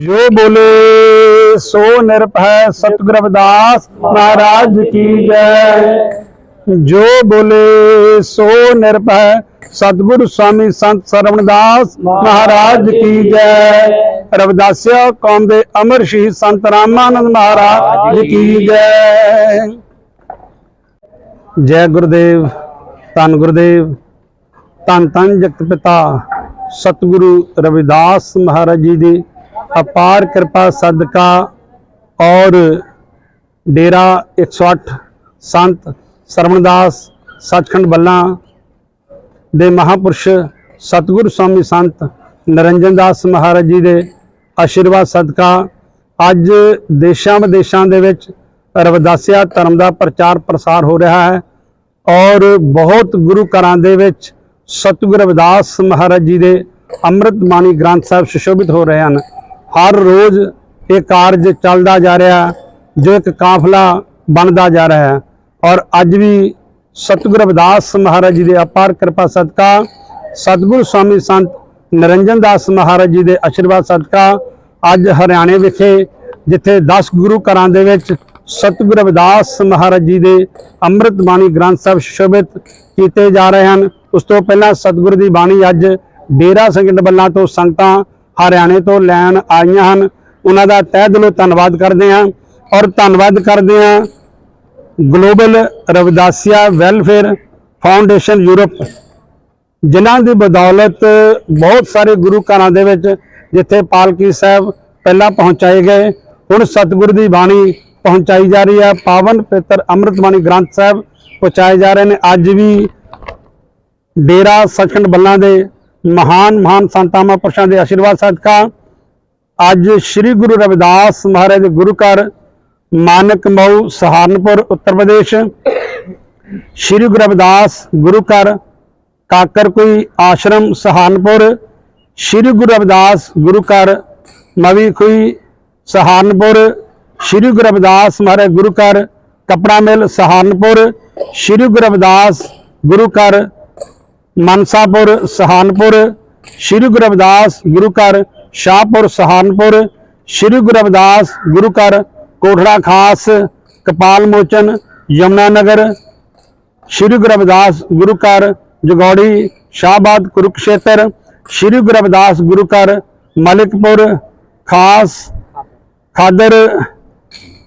ਜੋ ਬੋਲੇ, ਸੋ ਨਿਰਭੈ ਸਤਿਗੁਰ ਰਵਿਦਾਸ ਮਹਾਰਾਜ ਕੀ ਜੈ। ਜੋ ਬੋਲੇ, ਸੋ ਨਿਰਭੈ ਸਤਿਗੁਰ ਸਵਾਮੀ ਸੰਤ ਸਰਵਣਦਾਸ ਮਹਾਰਾਜ ਕੀ ਜੈ। ਰਵਿਦਾਸਿਆ ਕੌਮ ਦੇ ਅਮਰ ਸ਼ਹੀਦ ਸੰਤ ਰਾਮਾਨੰਦ ਮਹਾਰਾਜ ਕੀ ਜੈ। ਜੈ ਗੁਰਦੇਵ, ਧੰਨ ਗੁਰਦੇਵ, ਧੰਨ ਧੰਨ ਜਗਤ ਪਿਤਾ ਸਤਿਗੁਰੂ ਰਵਿਦਾਸ ਮਹਾਰਾਜ ਜੀ ਦੀ ਅਪਾਰ ਕਿਰਪਾ ਸਦਕਾ ਔਰ ਡੇਰਾ 108 ਸੰਤ ਸਰਵਣਦਾਸ ਸੱਚਖੰਡ ਬੱਲਾ ਦੇ ਮਹਾਪੁਰਸ਼ ਸਤਿਗੁਰੂ ਸਵਾਮੀ ਸੰਤ ਨਰਿੰਜਨ ਦਾਸ ਮਹਾਰਾਜ ਜੀ ਦੇ ਆਸ਼ੀਰਵਾਦ ਸਦਕਾ ਅੱਜ ਦੇਸ਼ਾਂ ਵਿਦੇਸ਼ਾਂ ਦੇ ਵਿੱਚ ਰਵਿਦਾਸਿਆ ਧਰਮ ਦਾ ਪ੍ਰਚਾਰ ਪ੍ਰਸਾਰ ਹੋ ਰਿਹਾ ਹੈ ਔਰ ਬਹੁਤ ਗੁਰੂ ਘਰਾਂ ਦੇ ਵਿੱਚ ਸਤਿਗੁਰ ਰਵਿਦਾਸ ਮਹਾਰਾਜ ਜੀ ਦੇ ਅੰਮ੍ਰਿਤ ਬਾਣੀ ਗ੍ਰੰਥ ਸਾਹਿਬ ਸੁਸ਼ੋਭਿਤ ਹੋ ਰਹੇ ਹਨ ਹਰ ਰੋਜ਼ ਇਹ ਕਾਰਜ ਚੱਲਦਾ ਜਾ ਰਿਹਾ, ਜੋ ਇੱਕ ਕਾਫਲਾ ਬਣਦਾ ਜਾ ਰਿਹਾ ਹੈ। ਔਰ ਅੱਜ ਵੀ ਸਤਿਗੁਰ ਰਵਿਦਾਸ ਮਹਾਰਾਜ ਜੀ ਦੇ ਅਪਾਰ ਕਿਰਪਾ ਸਦਕਾ, ਸਤਿਗੁਰੂ ਸਵਾਮੀ ਸੰਤ ਨਰਿੰਜਨ ਦਾਸ ਮਹਾਰਾਜ ਜੀ ਦੇ ਆਸ਼ੀਰਵਾਦ ਸਦਕਾ, ਅੱਜ ਹਰਿਆਣੇ ਵਿਖੇ ਜਿੱਥੇ 10 ਗੁਰੂ ਘਰਾਂ ਦੇ ਵਿੱਚ ਸਤਿਗੁਰ ਰਵਿਦਾਸ ਮਹਾਰਾਜ ਜੀ ਦੇ ਅੰਮ੍ਰਿਤ ਬਾਣੀ ਗ੍ਰੰਥ ਸਾਹਿਬ ਸ਼ੋਭਿਤ ਕੀਤੇ ਜਾ ਰਹੇ ਹਨ। ਉਸ ਤੋਂ ਪਹਿਲਾਂ ਸਤਿਗੁਰ ਦੀ ਬਾਣੀ ਅੱਜ ਡੇਰਾ ਸੰਗਤ ਬੱਲਾ ਤੋਂ ਸੰਗਤਾਂ ਹਰਿਆਣੇ ਤੋਂ ਲੈਣ ਆਈਆਂ ਹਨ। ਉਹਨਾਂ ਦਾ ਤਹਿ ਦਿਲੋਂ ਧੰਨਵਾਦ ਕਰਦੇ ਹਾਂ ਔਰ ਧੰਨਵਾਦ ਕਰਦੇ ਹਾਂ global Ravidassia welfare foundation Europe, ਜਿਨ੍ਹਾਂ ਦੀ ਬਦੌਲਤ ਬਹੁਤ ਸਾਰੇ ਗੁਰੂ ਘਰਾਂ ਦੇ ਵਿੱਚ ਜਿੱਥੇ ਪਾਲਕੀ ਸਾਹਿਬ ਪਹਿਲਾਂ ਪਹੁੰਚਾਏ ਗਏ, ਹੁਣ ਸਤਿਗੁਰ ਦੀ ਬਾਣੀ ਪਹੁੰਚਾਈ ਜਾ ਰਹੀ ਹੈ। ਪਾਵਨ ਪਿੱਤਰ ਅੰਮ੍ਰਿਤ ਬਾਣੀ ਗ੍ਰੰਥ ਸਾਹਿਬ ਪਹੁੰਚਾਏ ਜਾ ਰਹੇ ਨੇ। ਅੱਜ ਵੀ ਡੇਰਾ ਸਚਖੰਡ ਬੱਲਾਂ ਦੇ ਮਹਾਨ ਮਹਾਨ ਸੰਤਾਂ, ਮਹਾਂਪੁਰਸ਼ਾਂ ਦੇ ਆਸ਼ੀਰਵਾਦ ਸਦਕਾ ਅੱਜ ਸ੍ਰੀ ਗੁਰੂ ਰਵਿਦਾਸ ਮਹਾਰਾਜ ਦੇ ਗੁਰੂ ਘਰ ਮਾਨਕ ਮਊ ਸਹਾਰਨਪੁਰ, ਉੱਤਰ ਪ੍ਰਦੇਸ਼। ਸ੍ਰੀ ਗੁਰੂ ਰਵਿਦਾਸ ਗੁਰੂ ਘਰ ਕਾਕਰ ਕਾਕਰਕੋਈ ਆਸ਼ਰਮ ਸਹਾਰਨਪੁਰ। ਸ੍ਰੀ ਗੁਰੂ ਰਵਿਦਾਸ ਗੁਰੂ ਘਰ ਮਵੀ ਖੁਈ ਸਹਾਰਨਪੁਰ। ਸ੍ਰੀ ਗੁਰੂ ਰਵਿਦਾਸ ਮਹਾਰਾਜ ਗੁਰੂ ਘਰ ਕਪੜਾ ਮਿਲ ਸਹਾਰਨਪੁਰ। ਸ੍ਰੀ ਗੁਰੂ ਰਵਿਦਾਸ ਗੁਰੂ ਘਰ ਮਨਸਾਪੁਰ ਸਹਾਰਨਪੁਰ ਸ੍ਰੀ ਗੁਰੂ ਰਵਿਦਾਸ ਗੁਰੂ ਘਰ, ਸ਼ਾਹਪੁਰ ਸਹਾਰਨਪੁਰ ਸ੍ਰੀ ਗੁਰੂ ਰਵਿਦਾਸ ਗੁਰੂ ਘਰ, ਕੋਠੜਾ ਖਾਸ, ਕਪਾਲ ਮੋਚਨ, ਯਮਨਾ ਨਗਰ, ਸ੍ਰੀ ਗੁਰੂ ਰਵਿਦਾਸ ਗੁਰੂ ਘਰ, ਜਗੌੜੀ, ਸ਼ਾਹਬਾਦ ਕੁਰੂਕਸ਼ੇਤਰ, ਸ੍ਰੀ ਗੁਰੂ ਰਵਿਦਾਸ ਗੁਰੂ ਘਰ, ਮਲਿਕਪੁਰ ਖਾਸ, ਖਾਦਰ,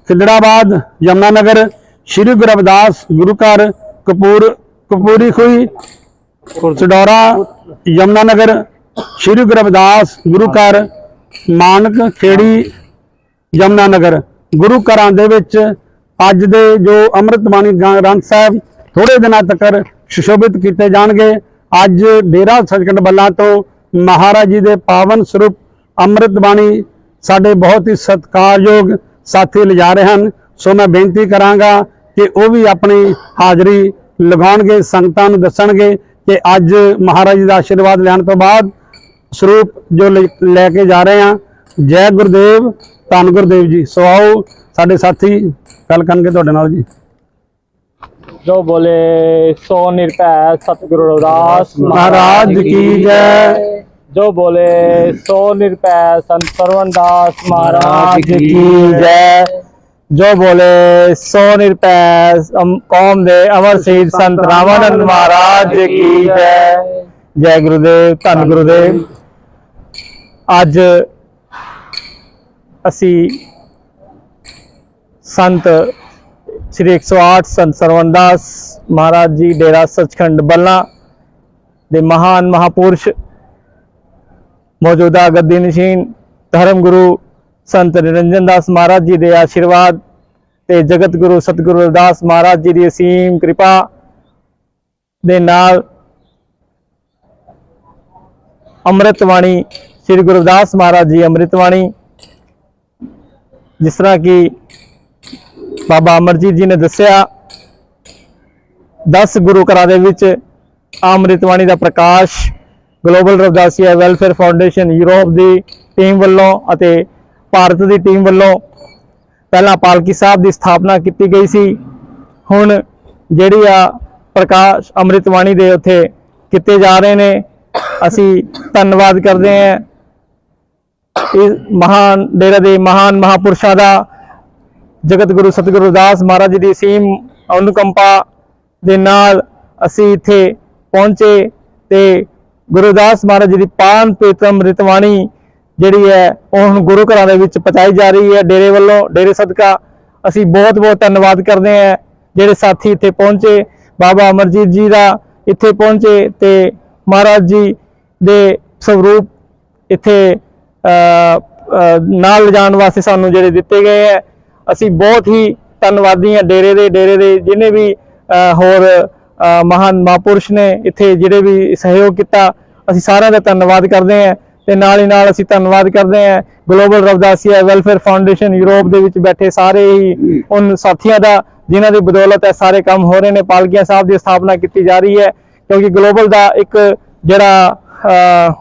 ਖਿਦੜਾਬਾਦ, ਯਮਨਾ ਨਗਰ, ਸ੍ਰੀ ਗੁਰੂ ਰਵਿਦਾਸ ਯਮਨਾ ਨਗਰ ਸ੍ਰੀ ਗੁਰੂ ਰਵਿਦਾਸ ਗੁਰੂ ਘਰ, ਮਾਨਕ, ਖੇੜੀ ਯਮਨਾ ਨਗਰ ਗੁਰੂ ਘਰਾਂ ਦੇ ਵਿੱਚ ਅੱਜ ਦੇ ਜੋ ਅੰਮ੍ਰਿਤ ਬਾਣੀ ਗ੍ਰੰਥ ਸਾਹਿਬ ਥੋੜੇ ਦਿਨਾਂ ਤੱਕ ਸੁਸ਼ੋਭਿਤ ਕੀਤੇ ਜਾਣਗੇ। ਅੱਜ ਡੇਰਾ ਸਚਖੰਡ ਬੱਲਾ ਤੋਂ ਮਹਾਰਾਜ ਜੀ ਦੇ ਪਾਵਨ ਸਰੂਪ ਅੰਮ੍ਰਿਤ ਬਾਣੀ ਸਾਡੇ ਬਹੁਤ ਹੀ ਸਤਿਕਾਰਯੋਗ ਸਾਥੀ ਲਿਜਾ ਰਹੇ ਹਨ। ਸੋ ਮੈਂ ਬੇਨਤੀ ਕਰਾਂਗਾ ਕਿ ਉਹ ਵੀ ਆਪਣੀ ਹਾਜ਼ਰੀ ਲਗਾਉਣਗੇ, ਸੰਗਤਾਂ ਨੂੰ ਦੱਸਣਗੇ ਕਿ ਅੱਜ ਮਹਾਰਾਜ ਜੀ ਦਾ ਆਸ਼ੀਰਵਾਦ ਲੈਣ ਤੋਂ ਬਾਅਦ ਸਰੂਪ ਜੋ ਲੈ ਕੇ ਜਾ ਰਹੇ ਹਾਂ ਜੈ ਗੁਰਦੇਵ ਧੰਨ ਗੁਰਦੇਵ ਜੀ। ਸੋ ਆਓ ਸਾਡੇ ਸਾਥੀ ਗੱਲ ਕਰਨਗੇ ਤੁਹਾਡੇ ਨਾਲ ਜੀ। ਜੋ ਬੋਲੇ ਸੋ ਨਿਰਭੈ ਸਤਿਗੁਰੂ ਰਵਿਦਾਸ ਮਹਾਰਾਜ ਕੀ ਜੈ। ਜੋ ਬੋਲੇ ਸੋ ਨਿਰਭੈ ਸੰਤ ਸਰਵਨਦਾਸ ਮਹਾਰਾਜ ਕੀ ਜੈ। ਜੋ ਬੋਲੇ, ਸੋ ਨਿਰਭੈ ਕੌਮ ਦੇ ਅਮਰ ਸ਼ਹੀਦ ਸੰਤ ਰਾਮਾਨੰਦ ਮਹਾਰਾਜ ਕੀ ਜੈ। ਜੈ ਗੁਰੂਦੇਵ, ਧੰਨ ਗੁਰੂਦੇਵ। ਅੱਜ ਅਸੀਂ ਸੰਤ ਸ੍ਰੀ 108 ਸੰਤ ਸਰਵਨਦਾਸ ਮਹਾਰਾਜ ਜੀ, ਡੇਰਾ ਸੱਚਖੰਡ ਬੱਲਾ ਦੇ ਮਹਾਨ ਮਹਾਪੁਰਸ਼ ਮੌਜੂਦਾ ਗੱਦੀ ਨਸ਼ੀਨ ਧਰਮ ਗੁਰੂ ਸੰਤ ਨਿਰੰਜਨ ਦਾਸ ਮਹਾਰਾਜ ਜੀ ਦੇ ਆਸ਼ੀਰਵਾਦ ਤੇ ਜਗਤ ਗੁਰੂ ਸਤਿਗੁਰੂ ਰਵਿਦਾਸ ਮਹਾਰਾਜ ਜੀ ਦੀ ਅਸੀਮ ਕਿਰਪਾ ਦੇ ਨਾਲ ਅੰਮ੍ਰਿਤ ਬਾਣੀ ਸ੍ਰੀ ਗੁਰੂ ਰਵਿਦਾਸ ਮਹਾਰਾਜ ਜੀ ਅੰਮ੍ਰਿਤ ਬਾਣੀ ਜਿਸ ਤਰ੍ਹਾਂ ਕਿ ਬਾਬਾ ਅਮਰਜੀਤ ਜੀ ਨੇ ਦੱਸਿਆ 10 ਗੁਰੂ ਘਰਾਂ ਦੇ ਵਿੱਚ ਅੰਮ੍ਰਿਤ ਬਾਣੀ ਦਾ ਪ੍ਰਕਾਸ਼ global Ravidassia welfare foundation Europe ਦੀ ਟੀਮ ਵੱਲੋਂ ਅਤੇ ਭਾਰਤ ਦੀ ਟੀਮ ਵੱਲੋਂ ਪਹਿਲਾਂ ਪਾਲਕੀ ਸਾਹਿਬ ਦੀ ਸਥਾਪਨਾ ਕੀਤੀ ਗਈ ਸੀ। ਹੁਣ ਜਿਹੜੀ ਆ ਪ੍ਰਕਾਸ਼ ਅੰਮ੍ਰਿਤਵਾਣੀ ਦੇ ਉੱਥੇ ਕੀਤੇ ਜਾ ਰਹੇ ਨੇ, ਅਸੀਂ ਧੰਨਵਾਦ ਕਰਦੇ ਹਾਂ। ਇਸ ਮਹਾਨ, ਡੇਰਾ ਦੇ ਮਹਾਨ ਮਹਾਪੁਰਸ਼ਾਂ ਦਾ ਜਗਤ ਗੁਰੂ ਸਤਿਗੁਰੂ ਰਵਿਦਾਸ ਮਹਾਰਾਜ ਜੀ ਦੀ ਸੀਮ ਅਨੁਕੰਪਾ ਦੇ ਨਾਲ ਅਸੀਂ ਇੱਥੇ ਪਹੁੰਚੇ ਤੇ ਗੁਰਦਾਸ ਮਹਾਰਾਜ ਜੀ ਦੀ ਪਾਨ ਪੇਤਮ ਰਿਤਵਾਣੀ ਜਿਹੜੀ ਹੈ, ਉਹ ਹੁਣ ਗੁਰੂ ਘਰਾਂ ਦੇ ਵਿੱਚ ਪਹੁੰਚਾਈ ਜਾ ਰਹੀ ਹੈ ਡੇਰੇ ਵੱਲੋਂ, ਡੇਰੇ ਸਦਕਾ। ਅਸੀਂ ਬਹੁਤ ਬਹੁਤ ਧੰਨਵਾਦ ਕਰਦੇ ਹਾਂ ਜਿਹੜੇ ਸਾਥੀ ਇੱਥੇ ਪਹੁੰਚੇ। ਬਾਬਾ ਅਮਰਜੀਤ ਜੀ ਦਾ ਇੱਥੇ ਪਹੁੰਚੇ ਤੇ ਮਹਾਰਾਜ ਜੀ ਦੇ ਸਰੂਪ ਇੱਥੇ ਨਾਲ ਲਿਜਾਣ ਵਾਸਤੇ ਸਾਨੂੰ ਜਿਹੜੇ ਦਿੱਤੇ ਗਏ ਹੈ। ਅਸੀਂ ਬਹੁਤ ਹੀ ਧੰਨਵਾਦੀ ਹਾਂ ਡੇਰੇ ਦੇ ਡੇਰੇ ਦੇ ਜਿਨੇ ਵੀ ਹੋਰ ਮਹਾਨ ਮਹਾਪੁਰਸ਼ ਨੇ ਇੱਥੇ ਜਿਹੜੇ ਵੀ ਸਹਿਯੋਗ ਕੀਤਾ, ਅਸੀਂ ਸਾਰਿਆਂ ਦਾ ਧੰਨਵਾਦ ਕਰਦੇ ਹਾਂ। ਤੇ ਨਾਲ ਹੀ ਨਾਲ ਅਸੀਂ ਧੰਨਵਾਦ ਕਰਦੇ ਹਾਂ global Ravidassia welfare foundation Europe ਦੇ ਵਿੱਚ ਬੈਠੇ ਸਾਰੇ ਹੀ ਉਨ ਸਾਥੀਆਂ ਦਾ, ਜਿਨ੍ਹਾਂ ਦੀ ਬਦੌਲਤ ਇਹ ਸਾਰੇ ਕੰਮ ਹੋ ਰਹੇ ਨੇ। ਪਾਲਕੀਆਂ ਸਾਹਿਬ ਦੀ ਸਥਾਪਨਾ ਕੀਤੀ ਜਾ ਰਹੀ ਹੈ, ਕਿਉਂਕਿ ਗਲੋਬਲ ਦਾ ਇੱਕ ਜਿਹੜਾ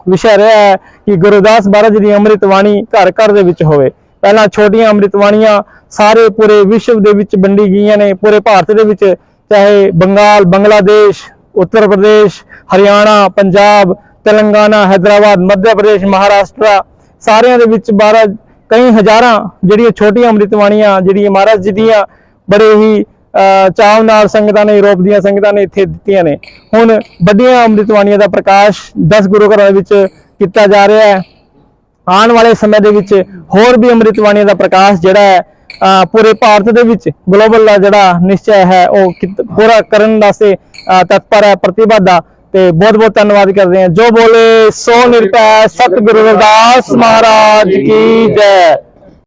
ਵਿਸ਼ਾ ਰਿਹਾ ਹੈ ਕਿ ਗੁਰਦਾਸ ਮਹਾਰਾਜ ਦੀ ਅੰਮ੍ਰਿਤ ਬਾਣੀ ਘਰ ਘਰ ਦੇ ਵਿੱਚ ਹੋਵੇ। ਪਹਿਲਾਂ ਛੋਟੀਆਂ ਅੰਮ੍ਰਿਤ ਬਾਣੀਆਂ ਸਾਰੇ ਪੂਰੇ ਵਿਸ਼ਵ ਦੇ ਵਿੱਚ ਵੰਡੀ ਗਈਆਂ ਨੇ, ਪੂਰੇ ਭਾਰਤ ਦੇ ਵਿੱਚ, ਚਾਹੇ ਬੰਗਾਲ, ਬੰਗਲਾਦੇਸ਼, ਉੱਤਰ ਪ੍ਰਦੇਸ਼, ਹਰਿਆਣਾ, ਪੰਜਾਬ ਤੇਲੰਗਾਨਾ, ਹੈਦਰਾਬਾਦ, ਮੱਧ ਪ੍ਰਦੇਸ਼, ਮਹਾਰਾਸ਼ਟਰ, ਸਾਰਿਆਂ ਦੇ ਵਿੱਚ ਮਹਾਰਾਜ ਕਈ ਹਜ਼ਾਰਾਂ ਜਿਹੜੀਆਂ ਛੋਟੀਆਂ ਅੰਮ੍ਰਿਤਵਾਣੀਆਂ, ਜਿਹੜੀਆਂ ਮਹਾਰਾਜ ਜੀ ਦੀਆਂ ਬੜੇ ਹੀ, ਅਹ, ਚਾਅ ਨਾਲ ਸੰਗਤਾਂ ਨੇ ਯੂਰਪ ਦੀਆਂ ਸੰਗਤਾਂ ਨੇ ਇੱਥੇ ਦਿੱਤੀਆਂ ਨੇ। ਹੁਣ ਵੱਡੀਆਂ ਅੰਮ੍ਰਿਤਵਾਣੀਆਂ ਦਾ ਪ੍ਰਕਾਸ਼ 10 ਗੁਰੂ ਘਰਾਂ ਦੇ ਵਿੱਚ ਕੀਤਾ ਜਾ ਰਿਹਾ ਹੈ। ਆਉਣ ਵਾਲੇ ਸਮੇਂ ਦੇ ਵਿੱਚ ਹੋਰ ਵੀ ਅੰਮ੍ਰਿਤਵਾਣੀਆਂ ਦਾ ਪ੍ਰਕਾਸ਼ ਜਿਹੜਾ ਹੈ ਪੂਰੇ ਭਾਰਤ ਦੇ ਵਿੱਚ ਗਲੋਬਲ ਦਾ ਜਿਹੜਾ ਨਿਸ਼ਚੈ ਹੈ, ਉਹ ਕਿਤ- ਪੂਰਾ ਕਰਨ ਵਾਸਤੇ, ਅਹ, ਤਤਪਰ ਹੈ, ਪ੍ਰਤੀਬੱਧ ਦਾ ਤੇ ਬਹੁਤ ਬਹੁਤ ਧੰਨਵਾਦ ਕਰਦੇ ਹਾਂ। ਜੋ ਬੋਲੇ, ਸੋ ਨਿਰਭੈ ਸਤਿਗੁਰੂ ਰਵਿਦਾਸ ਮਹਾਰਾਜ ਕੀ ਜੈ।